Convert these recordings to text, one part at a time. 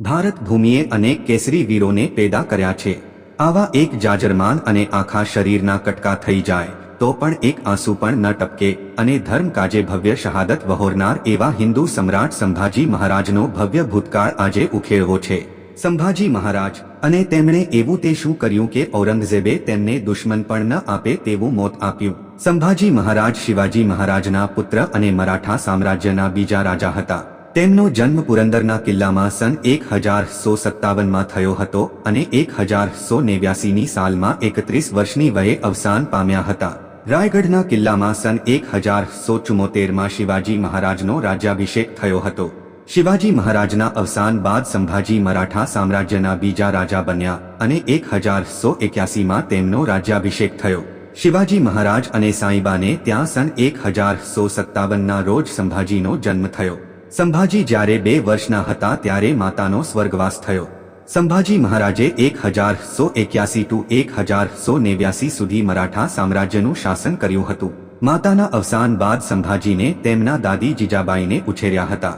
ભારત ભૂમિએ અનેક કેસરી વીરોને પેદા કર્યા છે. આવા એક જાજરમાન અને આખા શરીરના કટકા થઈ જાય, તો પણ એક આંસુ પણ ન ટપકે, અને ધર્મ કાજે ભવ્ય શહાદત વહોરનાર એવા હિન્દુ સમ્રાટ સંભાજી મહારાજનો ભવ્ય ભૂતકાળ આજે ઉખેડવો છે. સંભાજી મહારાજ, અને તેમણે એવું તે શું કર્યું કે ઔરંગઝેબે તેમને દુશ્મન પણ ન આપે તેવું મોત આપ્યું. સંભાજી મહારાજ શિવાજી મહારાજના પુત્ર અને મરાઠા સામ્રાજ્યના બીજા રાજા હતા. તેમનો જન્મ પુરંદરના કિલ્લામાં સન એક હજાર સો સત્તાવનમાં થયો હતો અને એક હજાર સો નેવ્યાસીની સાલમાં એકત્રીસ વર્ષની વયે અવસાન પામ્યા હતા. રાયગઢના કિલ્લામાં સન એક હજાર સો ચુમ્મોતેરમાં શિવાજી મહારાજનો રાજ્યાભિષેક થયો હતો. શિવાજી મહારાજના અવસાન બાદ સંભાજી મરાઠા સામ્રાજ્યના બીજા રાજા બન્યા અને એક હજાર સો એક્યાસીમાં તેમનો રાજ્યાભિષેક થયો. શિવાજી મહારાજ અને સાંઈબાને ત્યાં સન એક હજાર સો સત્તાવનના રોજ સંભાજીનો જન્મ થયો. સંભાજી જ્યારે બે વર્ષના હતા ત્યારે માતાનો સ્વર્ગવાસ થયો. સંભાજી મહારાજે એક હજાર સો એક્યાસી ટુ એક હજાર સો નેવ્યાસી સુધી મરાઠા સામ્રાજ્યનું શાસન કર્યું હતું. માતાના અવસાન બાદ સંભાજીને તેમના દાદી જીજાબાઈને ઉછેર્યા હતા.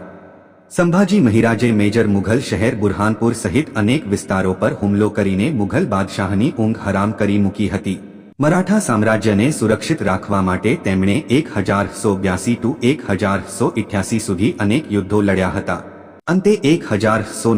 સંભાજી મહિરાજે મેજર મુઘલ શહેર બુરહાનપુર સહિત અનેક વિસ્તારો પર હુમલો કરીને મુઘલ બાદશાહની ઊંઘ હરામ કરી મૂકી હતી. મરાઠા સામ્રાજ્યને સુરક્ષિત રાખવા માટે તેમણે એક હજાર બ્યાસી ટુ એક હજાર સો સુધી અનેક યુદ્ધો લડ્યા હતા. અંતે એક હજાર સો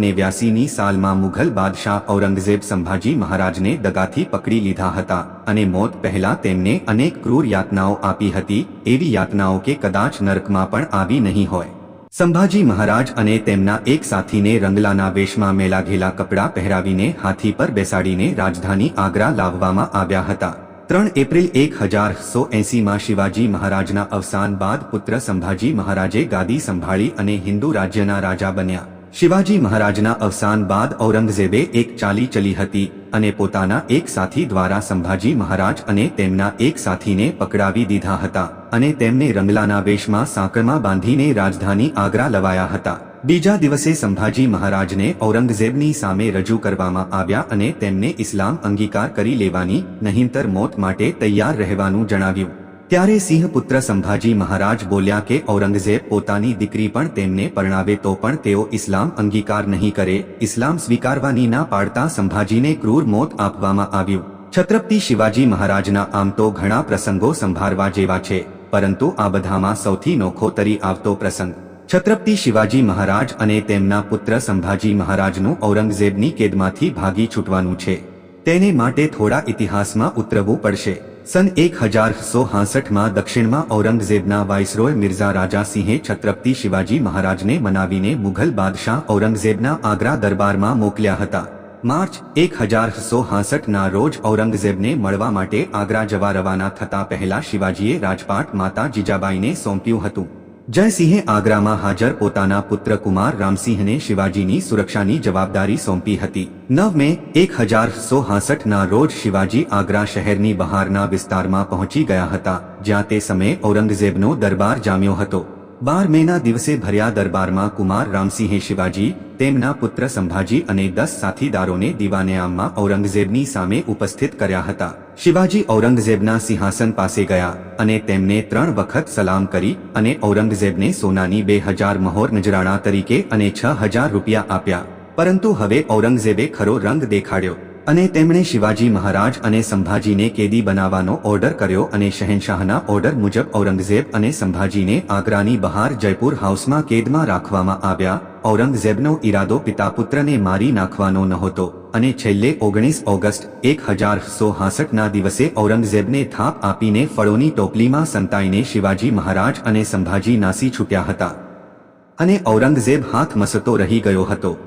સાલમાં મુઘલ બાદશાહ ઔરંગઝેબ સંભાજી મહારાજને દગાથી પકડી લીધા હતા અને મોત પહેલા તેમને અનેક ક્રૂર યાતનાઓ આપી હતી, એવી યાતનાઓ કે કદાચ નરકમાં પણ આવી નહીં હોય. સંભાજી મહારાજ અને તેમના એક સાથીને રંગલાના વેશમાં મેલાઘેલા કપડાં પહેરાવીને હાથી પર બેસાડીને રાજધાની આગ્રા લાવવામાં આવ્યા હતા. ત્રણ એપ્રિલ એક હજાર સો એંસીમાં શિવાજી મહારાજના અવસાન બાદ પુત્ર સંભાજી મહારાજે ગાદી સંભાળી અને હિન્દુ રાજ્યના રાજા બન્યા. શિવાજી મહારાજના અવસાન બાદ ઔરંગઝેબે એક ચાલી ચલી હતી અને પોતાના એક સાથી દ્વારા સંભાજી મહારાજ અને તેમના એક સાથીને પકડાવી દીધા હતા અને તેમને રંગલાના વેશમાં સાંકળમાં બાંધીને રાજધાની આગ્રા લવાયા હતા. બીજા દિવસે સંભાજી મહારાજને ઔરંગઝેબની સામે રજૂ કરવામાં આવ્યા અને તેમને ઇસ્લામ અંગીકાર કરી લેવાની નહીંતર મોત માટે તૈયાર રહેવાનું જણાવ્યું. ત્યારે સિંહપુત્ર સંભાજી મહારાજ બોલ્યા કે ઔરંગઝેબ પોતાની દીકરી પણ તેમને પરણાવે તો પણ તેઓ ઇસ્લામ અંગીકાર નહીં કરે, ઇસ્લામ સ્વીકારવાની ના પાડતા સંભાજીને ક્રૂર મોત આપવામાં આવ્યું. છત્રપતિ શિવાજી મહારાજના આમ તો ઘણા પ્રસંગો સંભાળવા જેવા છે, પરંતુ આ બધામાં સૌથી નોખો તરી આવતો પ્રસંગ. છત્રપતિ શિવાજી મહારાજ અને તેમના પુત્ર સંભાજી મહારાજનું ઔરંગઝેબની કેદમાંથી ભાગી છૂટવાનું છે. તેને માટે થોડા ઇતિહાસમાં ઉતરવું પડશે. સન એક હજારસો હાસઠમાં દક્ષિણમાં ઔરંગઝેબના વાઇસરોય મિર્ઝા રાજા સિંહે છત્રપતિ શિવાજી મહારાજને મનાવીને મુઘલ બાદશાહ ઔરંગઝેબના આગ્રા દરબારમાં મોકલ્યા હતા. માર્ચ એક હજારસો હાસઠના રોજ ઔરંગઝેબને મળવા માટે આગ્રા જવા રવાના થતા પહેલા શિવાજીએ રાજપાટ માતા જીજાબાઈને સોંપ્યું હતું. જયસિંહે આગ્રામાં હાજર પોતાના પુત્ર કુમાર રામસિંહને શિવાજીની સુરક્ષાની જવાબદારી સોંપી હતી. નવ મે એક હજાર સો હાસઠના રોજ શિવાજી આગ્રા શહેરની બહારના વિસ્તારમાં પહોંચી ગયા હતા, જ્યાં તે સમયે ઔરંગઝેબનો દરબાર જામ્યો હતો. બાર મેના દિવસે ભર્યા દરબારમાં કુમાર રામસિંહે શિવાજી, તેમના પુત્ર સંભાજી અને દસ સાથીદારોને દિવાનેઆમમાં ઔરંગઝેબની સામે ઉપસ્થિત કર્યા હતા. શિવાજી ઔરંગઝેબના સિંહાસન પાસે ગયા અને તેમને ત્રણ વખત સલામ કરી અને ઔરંગઝેબને સોનાની બે હજાર મહોર નજરાણા તરીકે અને છ હજાર રૂપિયા આપ્યા. પરંતુ હવે ઔરંગઝેબે ખરો રંગ દેખાડ્યો. અને તેમણે શિવાજી મહારાજ અને સંભાજીને કેદી બનાવવાનો ઓર્ડર કર્યો અને શહેનશાહના ઓર્ડર મુજબ ઔરંગઝેબ અને સંભાજીને આગ્રાની બહાર જયપુર હાઉસમાં કેદમાં રાખવામાં આવ્યા. ઔરંગઝેબનો ઈરાદો પિતા પુત્રને મારી નાખવાનો નહોતો અને છેલ્લે ઓગણીસ ઓગસ્ટ એક હજાર સો હાસઠના દિવસે ઔરંગઝેબને થાપ આપીને ફળોની ટોપલીમાં સંતાઈને શિવાજી મહારાજ અને સંભાજી નાસી છૂટ્યા હતા. અને ઔરંગઝેબ હાથ મસતો રહી ગયો હતો.